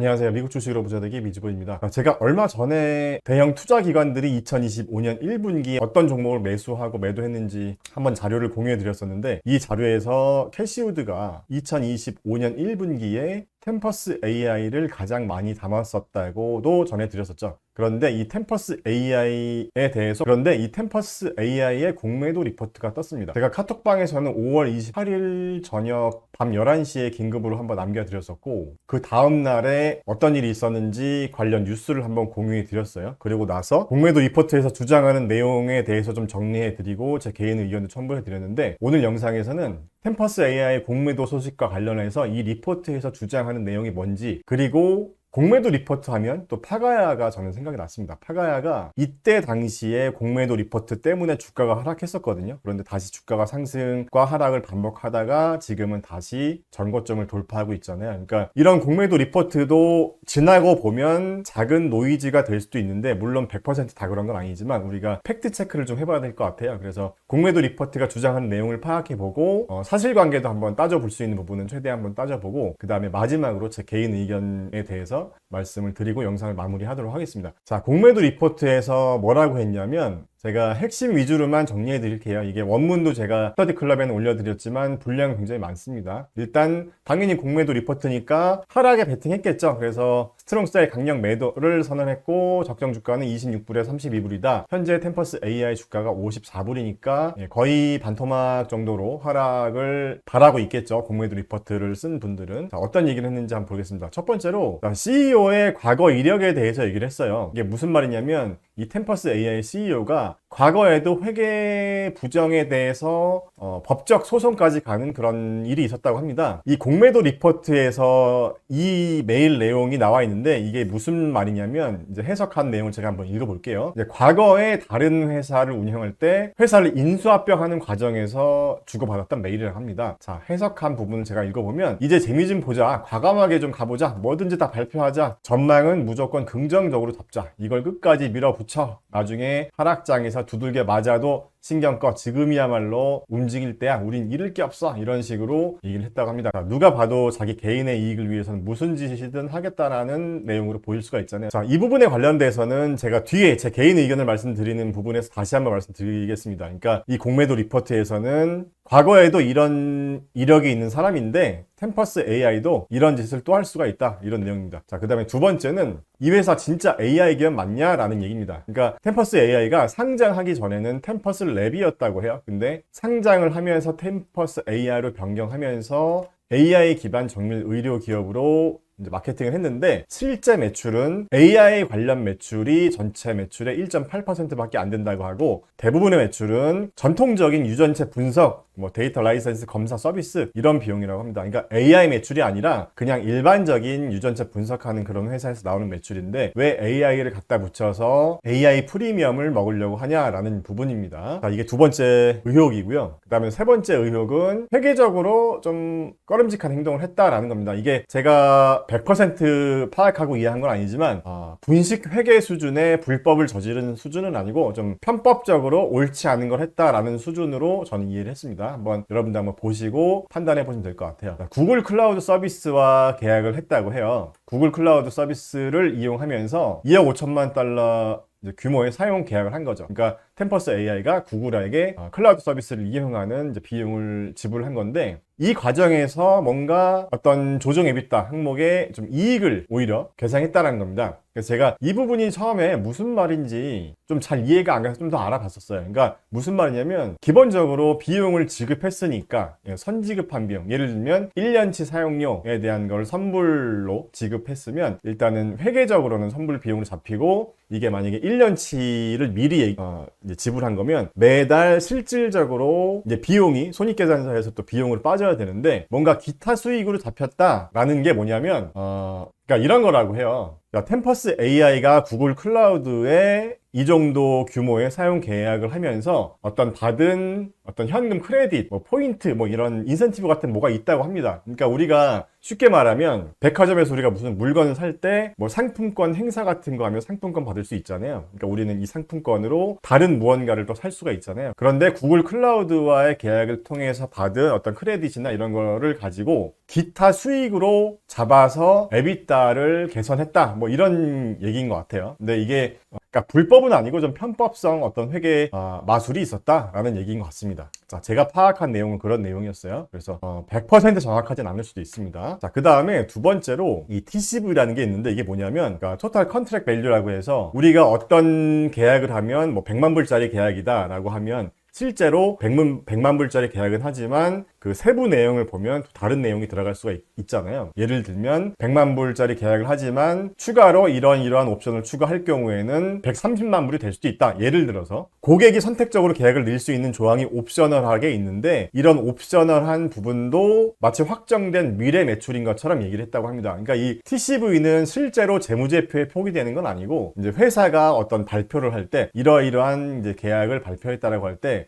안녕하세요. 미국 주식으로 부자되기 미주보입니다. 제가 얼마 전에 대형 투자 기관들이 2025년 1분기에 어떤 종목을 매수하고 매도했는지 한번 자료를 공유해 드렸었는데 이 자료에서 캐시우드가 2025년 1분기에 템퍼스 AI를 가장 많이 담았었다고도 전해드렸었죠. 그런데 이 템퍼스 AI에 대해서 그런데 이 템퍼스 AI의 공매도 리포트가 떴습니다. 제가 카톡방에서는 5월 28일 저녁 밤 11시에 긴급으로 한번 남겨드렸었고 그 다음 날에 어떤 일이 있었는지 관련 뉴스를 한번 공유해 드렸어요. 그리고 나서 공매도 리포트에서 주장하는 내용에 대해서 좀 정리해 드리고 제 개인 의견도 첨부해 드렸는데 오늘 영상에서는 템퍼스 AI 공매도 소식과 관련해서 이 리포트에서 주장하는 내용이 뭔지 그리고 공매도 리포트 하면 또 파가야가 저는 생각이 났습니다. 파가야가 이때 당시에 공매도 리포트 때문에 주가가 하락했었거든요. 그런데 다시 주가가 상승과 하락을 반복하다가 지금은 다시 전고점을 돌파하고 있잖아요. 그러니까 이런 공매도 리포트도 지나고 보면 작은 노이즈가 될 수도 있는데 물론 100%다 그런 건 아니지만 우리가 팩트 체크를 좀 해봐야 될 것 같아요. 그래서 공매도 리포트가 주장하는 내용을 파악해보고 어, 사실관계도 한번 따져볼 수 있는 부분은 최대한 한번 따져보고 그 다음에 마지막으로 제 개인 의견에 대해서 말씀을 드리고 영상을 마무리하도록 하겠습니다. 자, 공매도 리포트에서 뭐라고 했냐면 제가 핵심 위주로만 정리해 드릴게요. 이게 원문도 제가 스터디 클럽에는 올려드렸지만 분량이 굉장히 많습니다. 일단 당연히 공매도 리포트니까 하락에 베팅했겠죠. 그래서 스트롱스타의 강력 매도를 선언했고 적정 주가는 26불에 32불이다. 현재 템퍼스 AI 주가가 54불이니까 예, 거의 반토막 정도로 하락을 바라고 있겠죠. 공매도 리포트를 쓴 분들은. 자, 어떤 얘기를 했는지 한번 보겠습니다. 첫 번째로 CEO의 과거 이력에 대해서 얘기를 했어요. 이게 무슨 말이냐면 이 템퍼스 AI CEO가 과거에도 회계 부정에 대해서 어, 법적 소송까지 가는 그런 일이 있었다고 합니다. 이 공매도 리포트에서 이 메일 내용이 나와 있는데 이게 무슨 말이냐면 이제 해석한 내용을 제가 한번 읽어볼게요. 과거에 다른 회사를 운영할 때 회사를 인수합병하는 과정에서 주고받았던 메일이라고 합니다. 자 해석한 부분을 제가 읽어보면 이제 재미 좀 보자. 과감하게 좀 가보자. 뭐든지 다 발표하자. 전망은 무조건 긍정적으로 잡자. 이걸 끝까지 밀어붙 여. 나중에 하락장에서 두들겨 맞아도 신경 꺼. 지금이야말로 움직일 때야. 우린 잃을 게 없어. 이런 식으로 얘기를 했다고 합니다. 누가 봐도 자기 개인의 이익을 위해서는 무슨 짓이든 하겠다라는 내용으로 보일 수가 있잖아요. 자 이 부분에 관련돼서는 제가 뒤에 제 개인 의견을 말씀드리는 부분에서 다시 한번 말씀드리겠습니다. 그러니까 이 공매도 리포트에서는 과거에도 이런 이력이 있는 사람인데 템퍼스 AI도 이런 짓을 또 할 수가 있다. 이런 내용입니다. 자그 다음에 두 번째는 이 회사 진짜 AI 기업 맞냐 라는 얘기입니다. 그러니까 템퍼스 AI가 상장하기 전에는 템퍼스 랩이었다고 해요. 근데 상장을 하면서 템퍼스 AI로 변경하면서 AI 기반 정밀 의료 기업으로 마케팅을 했는데 실제 매출은 AI 관련 매출이 전체 매출의 1.8%밖에 안 된다고 하고 대부분의 매출은 전통적인 유전체 분석, 뭐 데이터 라이센스 검사 서비스 이런 비용이라고 합니다. 그러니까 AI 매출이 아니라 그냥 일반적인 유전체 분석하는 그런 회사에서 나오는 매출인데 왜 AI를 갖다 붙여서 AI 프리미엄을 먹으려고 하냐라는 부분입니다. 자, 이게 두 번째 의혹이고요. 그 다음에 세 번째 의혹은 회계적으로 좀 꺼름직한 행동을 했다라는 겁니다. 이게 제가 100% 파악하고 이해한 건 아니지만 아, 분식 회계 수준의 불법을 저지른 수준은 아니고 좀 편법적으로 옳지 않은 걸 했다라는 수준으로 저는 이해를 했습니다. 한번 여러분들 한번 보시고 판단해 보시면 될 것 같아요. 구글 클라우드 서비스와 계약을 했다고 해요. 구글 클라우드 서비스를 이용하면서 2억 5천만 달러 규모의 사용 계약을 한 거죠. 그러니까 템퍼스 AI가 구글에게 어, 클라우드 서비스를 이용하는 비용을 지불한 건데 이 과정에서 뭔가 어떤 조정 에비타 항목에 좀 이익을 오히려 계산했다는 겁니다. 그래서 제가 이 부분이 처음에 무슨 말인지 좀 잘 이해가 안 가서 좀 더 알아봤었어요. 그러니까 무슨 말이냐면 기본적으로 비용을 지급했으니까 예, 선지급한 비용 예를 들면 1년치 사용료에 대한 걸 선불로 지급했으면 일단은 회계적으로는 선불 비용으로 잡히고 이게 만약에 1년치를 미리 어, 지불한 거면 매달 실질적으로 이제 비용이 손익계산서에서 또 비용으로 빠져 야 되는데 뭔가 기타 수익으로 잡혔다라는 게 뭐냐면 어, 그러니까 이런 거라고 해요. 그러니까 템퍼스 AI가 구글 클라우드에 이 정도 규모의 사용 계약을 하면서 어떤 받은 어떤 현금 크레딧, 뭐 포인트, 뭐 이런 인센티브 같은 뭐가 있다고 합니다. 그러니까 우리가 쉽게 말하면 백화점에서 우리가 무슨 물건을 살 때 뭐 상품권 행사 같은 거 하면 상품권 받을 수 있잖아요. 그러니까 우리는 이 상품권으로 다른 무언가를 또 살 수가 있잖아요. 그런데 구글 클라우드와의 계약을 통해서 받은 어떤 크레딧이나 이런 거를 가지고 기타 수익으로 잡아서 에비타를 개선했다. 뭐 이런 얘기인 것 같아요. 근데 이게 그러니까 불법은 아니고 좀 편법성 어떤 회계 어, 마술이 있었다라는 얘기인 것 같습니다. 자, 제가 파악한 내용은 그런 내용이었어요. 그래서 어, 100% 정확하진 않을 수도 있습니다. 자, 그 다음에 두 번째로 이 TCV라는 게 있는데 이게 뭐냐면 그러니까 토탈 컨트랙 밸류라고 해서 우리가 어떤 계약을 하면 뭐 100만 불짜리 계약이다라고 하면 실제로 100만, 100만 불짜리 계약은 하지만 그 세부 내용을 보면 또 다른 내용이 들어갈 수가 있, 잖아요 예를 들면 100만 불짜리 계약을 하지만 추가로 이런 이러한 옵션을 추가할 경우에는 130만 불이 될 수도 있다. 예를 들어서 고객이 선택적으로 계약을 넣을 수 있는 조항이 옵셔널하게 있는데 이런 옵셔널한 부분도 마치 확정된 미래 매출인 것처럼 얘기를 했다고 합니다. 그러니까 이 TCV는 실제로 재무제표에 표기되는 건 아니고 이제 회사가 어떤 발표를 할 때 이러이러한 이제 계약을 발표했다라고 할 때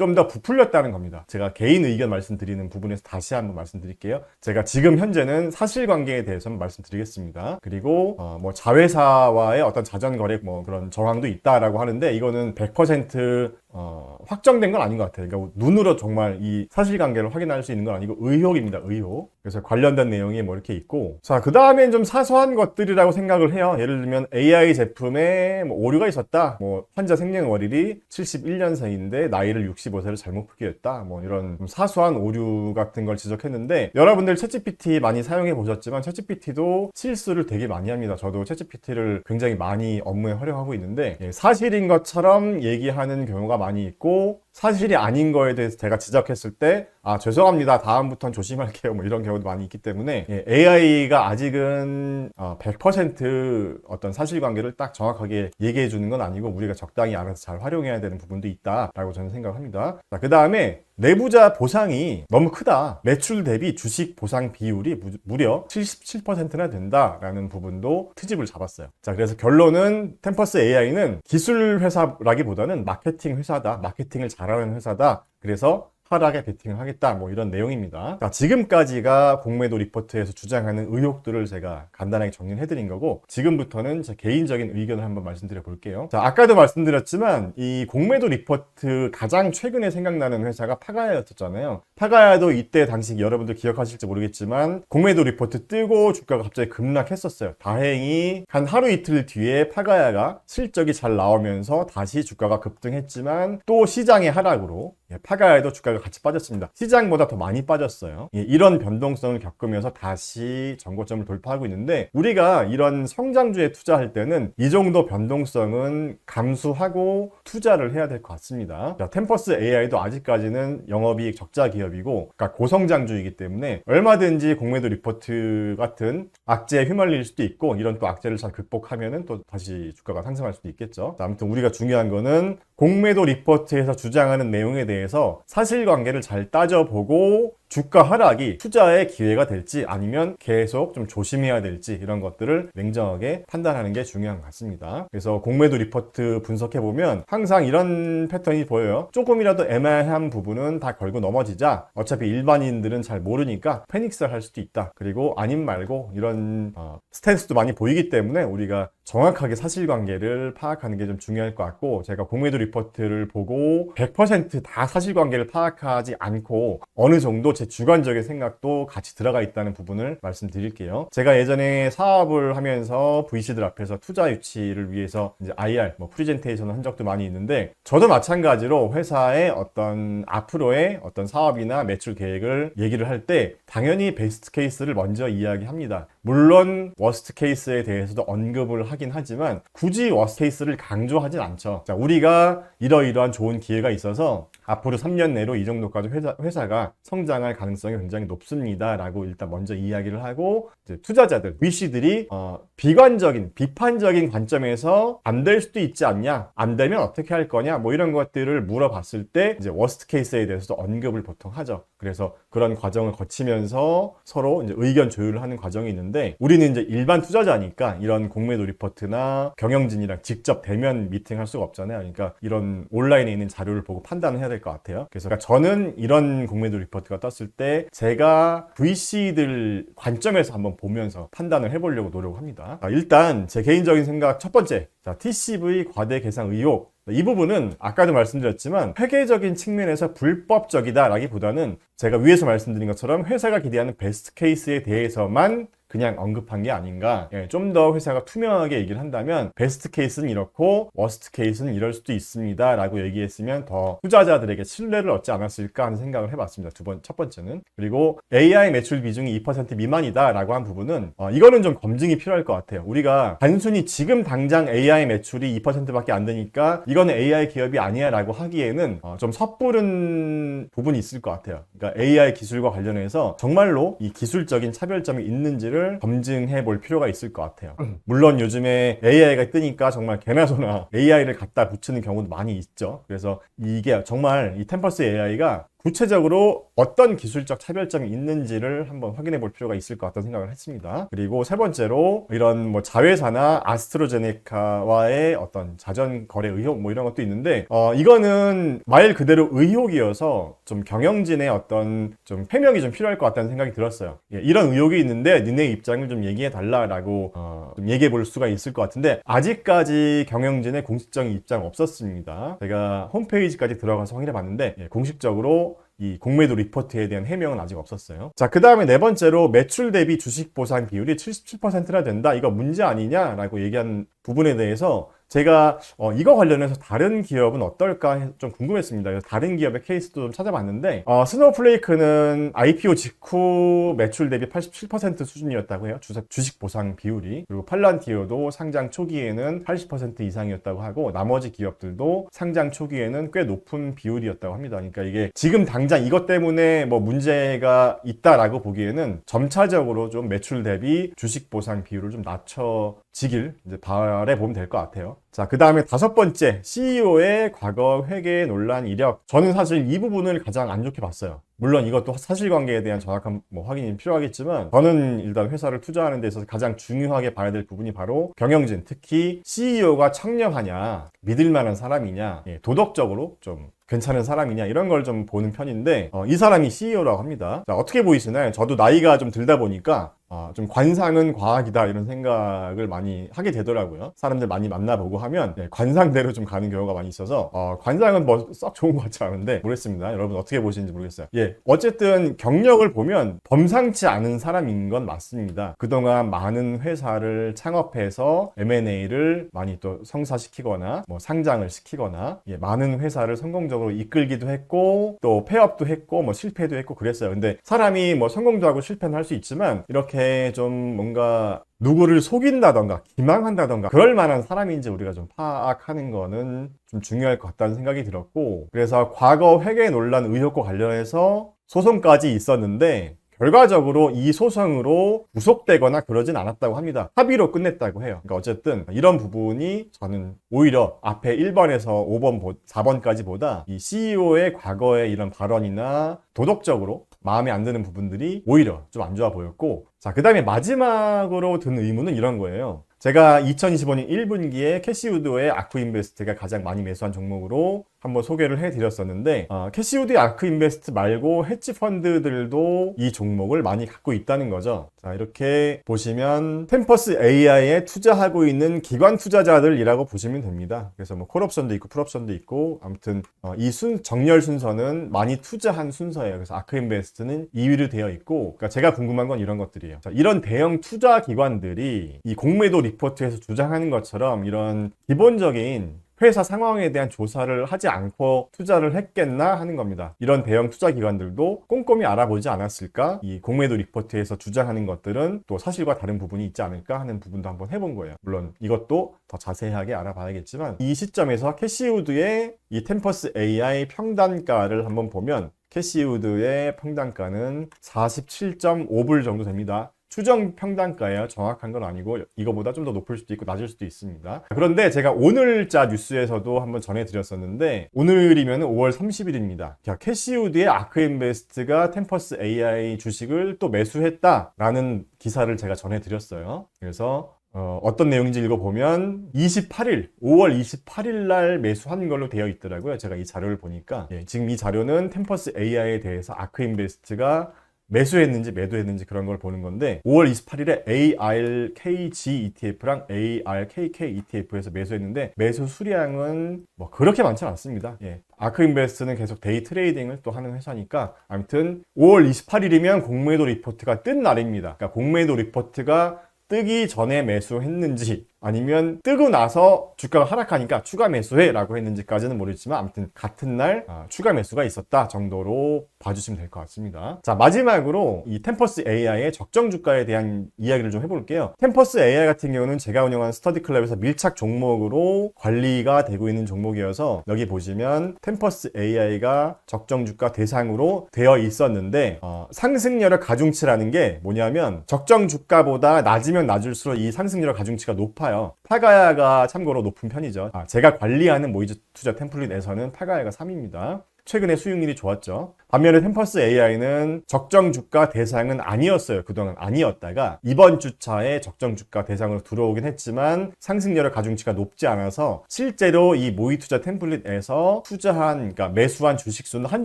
좀 더 부풀렸다는 겁니다. 제가 개인 의견 말씀드리는 부분에서 다시 한번 말씀드릴게요. 제가 지금 현재는 사실관계에 대해서 말씀드리겠습니다. 그리고 어, 뭐 자회사와의 어떤 자전거래 뭐 그런 정황도 있다라고 하는데 이거는 100% 어, 확정된 건 아닌 것 같아요. 그러니까 눈으로 정말 이 사실관계를 확인할 수 있는 건 아니고 의혹입니다. 의혹. 그래서 관련된 내용이 뭐 이렇게 있고 자 그 다음엔 좀 사소한 것들이라고 생각을 해요. 예를 들면 AI 제품에 뭐 오류가 있었다. 뭐 환자 생년월일이 71년생인데 나이를 65세로 잘못 표기했다. 뭐 이런 좀 사소한 오류 같은 걸 지적했는데 여러분들 챗GPT 많이 사용해 보셨지만 챗GPT도 실수를 되게 많이 합니다. 저도 챗GPT를 굉장히 많이 업무에 활용하고 있는데 예, 사실인 것처럼 얘기하는 경우가 많이 있고 사실이 아닌 거에 대해서 제가 지적했을 때, 아, 죄송합니다. 다음부터는 조심할게요. 뭐 이런 경우도 많이 있기 때문에, 예, AI가 아직은 어, 100% 어떤 사실관계를 딱 정확하게 얘기해 주는 건 아니고, 우리가 적당히 알아서 잘 활용해야 되는 부분도 있다라고 저는 생각합니다. 자, 그 다음에, 내부자 보상이 너무 크다. 매출 대비 주식 보상 비율이 무, 무려 77%나 된다라는 부분도 트집을 잡았어요. 자, 그래서 결론은 템퍼스 AI는 기술 회사라기보다는 마케팅 회사다. 마케팅을 잘하는 회사다. 그래서 하락에 베팅을 하겠다 뭐 이런 내용입니다. 자, 지금까지가 공매도 리포트에서 주장하는 의혹들을 제가 간단하게 정리해 드린 거고 지금부터는 제 개인적인 의견을 한번 말씀드려 볼게요. 자, 아까도 말씀드렸지만 이 공매도 리포트 가장 최근에 생각나는 회사가 파가야였었잖아요. 파가야도 이때 당시 여러분들 기억하실지 모르겠지만 공매도 리포트 뜨고 주가가 갑자기 급락했었어요. 다행히 한 하루 이틀 뒤에 파가야가 실적이 잘 나오면서 다시 주가가 급등했지만 또 시장의 하락으로 예, 파가야도 주가가 같이 빠졌습니다. 시장보다 더 많이 빠졌어요. 예, 이런 변동성을 겪으면서 다시 전고점을 돌파하고 있는데 우리가 이런 성장주에 투자할 때는 이 정도 변동성은 감수하고 투자를 해야 될 것 같습니다. 자, 템퍼스 AI도 아직까지는 영업이익 적자 기업이고 그러니까 고성장주이기 때문에 얼마든지 공매도 리포트 같은 악재에 휘말릴 수도 있고 이런 또 악재를 잘 극복하면은 또 다시 주가가 상승할 수도 있겠죠. 자, 아무튼 우리가 중요한 거는 공매도 리포트에서 주장하는 내용에 대해서 사실 관계를 잘 따져보고 주가 하락이 투자의 기회가 될지 아니면 계속 좀 조심해야 될지 이런 것들을 냉정하게 판단하는 게 중요한 것 같습니다. 그래서 공매도 리포트 분석해 보면 항상 이런 패턴이 보여요. 조금이라도 애매한 부분은 다 걸고 넘어지자 어차피 일반인들은 잘 모르니까 패닉스를 할 수도 있다. 그리고 아님 말고 이런 어, 스탠스도 많이 보이기 때문에 우리가 정확하게 사실관계를 파악하는 게 좀 중요할 것 같고 제가 공매도 리포트를 보고 100%다 사실관계를 파악하지 않고 어느 정도 제 주관적인 생각도 같이 들어가 있다는 부분을 말씀드릴게요. 제가 예전에 사업을 하면서 VC들 앞에서 투자 유치를 위해서 이제 IR, 뭐 프리젠테이션을 한 적도 많이 있는데 저도 마찬가지로 회사의 어떤 앞으로의 어떤 사업이나 매출 계획을 얘기를 할 때 당연히 베스트 케이스를 먼저 이야기합니다. 물론 워스트 케이스에 대해서도 언급을 하긴 하지만 굳이 워스트 케이스를 강조하진 않죠. 자, 우리가 이러이러한 좋은 기회가 있어서 앞으로 3년 내로 이 정도까지 회사, 회사가 성장할 가능성이 굉장히 높습니다 라고 일단 먼저 이야기를 하고 투자자들, VC들이 어, 비관적인, 비판적인 관점에서 안 될 수도 있지 않냐, 안 되면 어떻게 할 거냐, 뭐 이런 것들을 물어봤을 때 이제 워스트 케이스에 대해서도 언급을 보통 하죠. 그래서 그런 과정을 거치면서 서로 이제 의견 조율을 하는 과정이 있는데 우리는 이제 일반 투자자니까 이런 공매도 리포트나 경영진이랑 직접 대면 미팅할 수가 없잖아요. 그러니까 이런 온라인에 있는 자료를 보고 판단을 해야 될 것 같아요. 그래서 그러니까 저는 이런 공매도 리포트가 떴을 때 제가 VC들 관점에서 한번 보면서 판단을 해보려고 노력합니다. 자, 일단 제 개인적인 생각 첫 번째, 자, TCV 과대 계상 의혹. 이 부분은 아까도 말씀드렸지만 회계적인 측면에서 불법적이다라기보다는 제가 위에서 말씀드린 것처럼 회사가 기대하는 베스트 케이스에 대해서만 그냥 언급한 게 아닌가. 좀더 회사가 투명하게 얘기를 한다면 베스트 케이스는 이렇고 워스트 케이스는 이럴 수도 있습니다. 라고 얘기했으면 더 투자자들에게 신뢰를 얻지 않았을까 하는 생각을 해봤습니다. 두 번, 첫 번째는. 그리고 AI 매출 비중이 2% 미만이다 라고 한 부분은 어, 이거는 좀 검증이 필요할 것 같아요. 우리가 단순히 지금 당장 AI 매출이 2%밖에 안 되니까 이거는 AI 기업이 아니야 라고 하기에는 어, 좀 섣부른 부분이 있을 것 같아요. 그러니까 AI 기술과 관련해서 정말로 이 기술적인 차별점이 있는지를 검증해 볼 필요가 있을 것 같아요. 물론 요즘에 AI가 뜨니까 정말 개나 소나 AI를 갖다 붙이는 경우도 많이 있죠. 그래서 이게 정말 이 템퍼스 AI가 구체적으로 어떤 기술적 차별점이 있는지를 한번 확인해 볼 필요가 있을 것 같다는 생각을 했습니다. 그리고 세 번째로 이런 뭐 자회사나 아스트로제네카와의 어떤 자전 거래 의혹 뭐 이런 것도 있는데 어 이거는 말 그대로 의혹이어서 좀 경영진의 어떤 좀 해명이 좀 필요할 것 같다는 생각이 들었어요. 예, 이런 의혹이 있는데 니네 입장을 좀 얘기해 달라라고 어, 좀 얘기해 볼 수가 있을 것 같은데 아직까지 경영진의 공식적인 입장 없었습니다. 제가 홈페이지까지 들어가서 확인해 봤는데 예, 공식적으로 이 공매도 리포트에 대한 해명은 아직 없었어요. 자, 그 다음에 네 번째로 매출 대비 주식 보상 비율이 77%나 된다. 이거 문제 아니냐라고 얘기한 부분에 대해서 제가 어, 이거 관련해서 다른 기업은 어떨까 해- 좀 궁금했습니다. 그래서 다른 기업의 케이스도 좀 찾아봤는데 어, 스노우플레이크는 IPO 직후 매출 대비 87% 수준이었다고 해요. 주식, 주식 보상 비율이. 그리고 팔란티어도 상장 초기에는 80% 이상이었다고 하고 나머지 기업들도 상장 초기에는 꽤 높은 비율이었다고 합니다. 그러니까 이게 지금 당장 이것 때문에 뭐 문제가 있다라고 보기에는 점차적으로 좀 매출 대비 주식 보상 비율을 좀 낮춰 지길 이제 바래 보면 될 것 같아요. 자, 그 다음에 다섯 번째, CEO의 과거 회계 논란 이력. 저는 사실 이 부분을 가장 안 좋게 봤어요. 물론 이것도 사실관계에 대한 정확한 뭐 확인이 필요하겠지만 저는 일단 회사를 투자하는 데 있어서 가장 중요하게 봐야 될 부분이 바로 경영진, 특히 CEO가 청렴하냐, 믿을 만한 사람이냐, 예, 도덕적으로 좀 괜찮은 사람이냐 이런 걸 좀 보는 편인데 어, 이 사람이 CEO라고 합니다. 자, 어떻게 보이시나요? 저도 나이가 좀 들다 보니까 어, 좀 관상은 과학이다 이런 생각을 많이 하게 되더라고요. 사람들 많이 만나보고 하면 네, 관상대로 좀 가는 경우가 많이 있어서 어, 관상은 뭐 썩 좋은 것 같지 않은데 모르겠습니다. 여러분 어떻게 보시는지 모르겠어요. 예, 어쨌든 경력을 보면 범상치 않은 사람인 건 맞습니다. 그동안 많은 회사를 창업해서 M&A를 많이 또 성사시키거나 뭐 상장을 시키거나 예, 많은 회사를 성공적으로 이끌기도 했고 또 폐업도 했고 뭐 실패도 했고 그랬어요. 근데 사람이 뭐 성공도 하고 실패는 할 수 있지만 이렇게 좀 뭔가 누구를 속인다던가 기망한다던가 그럴 만한 사람인지 우리가 좀 파악하는 거는 좀 중요할 것 같다는 생각이 들었고 그래서 과거 회계 논란 의혹과 관련해서 소송까지 있었는데 결과적으로 이 소송으로 구속되거나 그러진 않았다고 합니다. 합의로 끝냈다고 해요. 그러니까 어쨌든 이런 부분이 저는 오히려 앞에 1번에서 5번, 4번까지 보다 이 CEO의 과거의 이런 발언이나 도덕적으로 마음에 안 드는 부분들이 오히려 좀 안 좋아 보였고 자, 그 다음에 마지막으로 든 의문은 이런 거예요. 제가 2025년 1분기에 캐시우드의 아크인베스트가 가장 많이 매수한 종목으로 한번 소개를 해드렸었는데 어, 캐시우드의 아크 인베스트 말고 헤지 펀드들도 이 종목을 많이 갖고 있다는 거죠. 자 이렇게 보시면 템퍼스 AI에 투자하고 있는 기관 투자자들이라고 보시면 됩니다. 그래서 뭐 콜옵션도 있고 풀옵션도 있고 아무튼 어, 이 순, 정렬 순서는 많이 투자한 순서예요. 그래서 아크 인베스트는 2위로 되어 있고 그러니까 제가 궁금한 건 이런 것들이에요. 자, 이런 대형 투자 기관들이 이 공매도 리포트에서 주장하는 것처럼 이런 기본적인 회사 상황에 대한 조사를 하지 않고 투자를 했겠나 하는 겁니다. 이런 대형 투자 기관들도 꼼꼼히 알아보지 않았을까? 이 공매도 리포트에서 주장하는 것들은 또 사실과 다른 부분이 있지 않을까 하는 부분도 한번 해본 거예요. 물론 이것도 더 자세하게 알아봐야겠지만 이 시점에서 캐시우드의 이 템퍼스 AI 평단가를 한번 보면 캐시우드의 평단가는 47.5불 정도 됩니다. 추정 평단가예요. 정확한 건 아니고 이거보다 좀 더 높을 수도 있고 낮을 수도 있습니다. 그런데 제가 오늘자 뉴스에서도 한번 전해드렸었는데 오늘이면 5월 30일입니다. 캐시우드의 아크인베스트가 템퍼스 AI 주식을 또 매수했다라는 기사를 제가 전해드렸어요. 그래서 어, 떤 내용인지 읽어보면 28일, 5월 28일 날 매수한 걸로 되어 있더라고요. 제가 이 자료를 보니까. 예, 지금 이 자료는 템퍼스 AI에 대해서 아크인베스트가 매수했는지 매도했는지 그런 걸 보는 건데 5월 28일에 ARKG ETF랑 ARKK ETF에서 매수했는데 매수 수량은 뭐 그렇게 많지 않습니다. 예. 아크인베스트는 계속 데이 트레이딩을 또 하는 회사니까 아무튼 5월 28일이면 공매도 리포트가 뜬 날입니다. 그러니까 공매도 리포트가 뜨기 전에 매수했는지 아니면 뜨고 나서 주가가 하락하니까 추가 매수해 라고 했는지까지는 모르겠지만 아무튼 같은 날 아, 추가 매수가 있었다 정도로 봐주시면 될 것 같습니다. 자 마지막으로 이 템퍼스 AI의 적정 주가에 대한 이야기를 좀 해볼게요. 템퍼스 AI 같은 경우는 제가 운영하는 스터디 클럽에서 밀착 종목으로 관리가 되고 있는 종목이어서 여기 보시면 템퍼스 AI가 적정 주가 대상으로 되어 있었는데 어, 상승률의 가중치라는 게 뭐냐면 적정 주가보다 낮으면 낮을수록 이 상승률의 가중치가 높아요. 파가야가 참고로 높은 편이죠. 아, 제가 관리하는 모이즈 투자 템플릿에서는 파가야가 3입니다. 최근에 수익률이 좋았죠. 반면에 템퍼스 AI는 적정 주가 대상은 아니었어요. 그동안 아니었다가 이번 주차에 적정 주가 대상으로 들어오긴 했지만 상승률의 가중치가 높지 않아서 실제로 이 모의 투자 템플릿에서 투자한 그러니까 매수한 주식 수는 한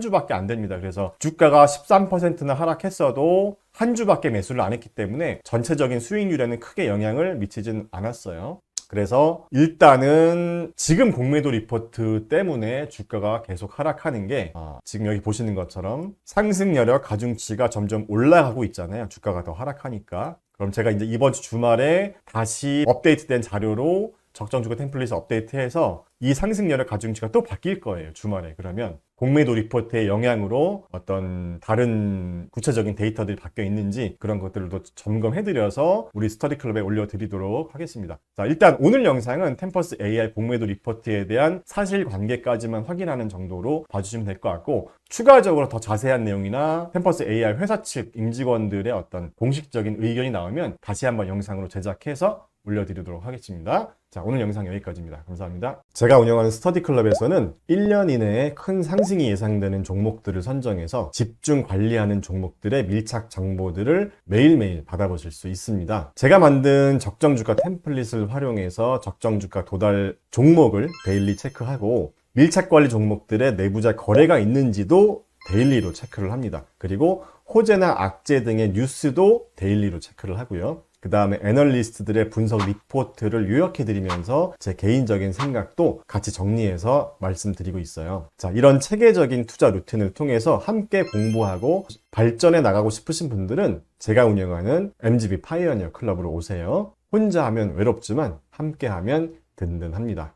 주밖에 안 됩니다. 그래서 주가가 13%나 하락했어도 한 주밖에 매수를 안 했기 때문에 전체적인 수익률에는 크게 영향을 미치진 않았어요. 그래서 일단은 지금 공매도 리포트 때문에 주가가 계속 하락하는 게 아, 지금 여기 보시는 것처럼 상승 여력 가중치가 점점 올라가고 있잖아요. 주가가 더 하락하니까. 그럼 제가 이제 이번 주 주말에 다시 업데이트된 자료로 적정 주가 템플릿을 업데이트해서 이 상승률의 가중치가 또 바뀔 거예요. 주말에. 그러면 공매도 리포트의 영향으로 어떤 다른 구체적인 데이터들이 바뀌어 있는지 그런 것들도 점검해드려서 우리 스터디 클럽에 올려드리도록 하겠습니다. 자, 일단 오늘 영상은 템퍼스 AI 공매도 리포트에 대한 사실관계까지만 확인하는 정도로 봐주시면 될 것 같고 추가적으로 더 자세한 내용이나 템퍼스 AI 회사 측 임직원들의 어떤 공식적인 의견이 나오면 다시 한번 영상으로 제작해서 올려드리도록 하겠습니다. 자, 오늘 영상 여기까지입니다. 감사합니다. 제가 운영하는 스터디 클럽에서는 1년 이내에 큰 상승이 예상되는 종목들을 선정해서 집중 관리하는 종목들의 밀착 정보들을 매일매일 받아보실 수 있습니다. 제가 만든 적정 주가 템플릿을 활용해서 적정 주가 도달 종목을 데일리 체크하고 밀착 관리 종목들의 내부자 거래가 있는지도 데일리로 체크를 합니다. 그리고 호재나 악재 등의 뉴스도 데일리로 체크를 하고요. 그 다음에 애널리스트들의 분석 리포트를 요약해 드리면서 제 개인적인 생각도 같이 정리해서 말씀드리고 있어요. 자, 이런 체계적인 투자 루틴을 통해서 함께 공부하고 발전해 나가고 싶으신 분들은 제가 운영하는 MGB 파이어니어 클럽으로 오세요. 혼자 하면 외롭지만 함께 하면 든든합니다.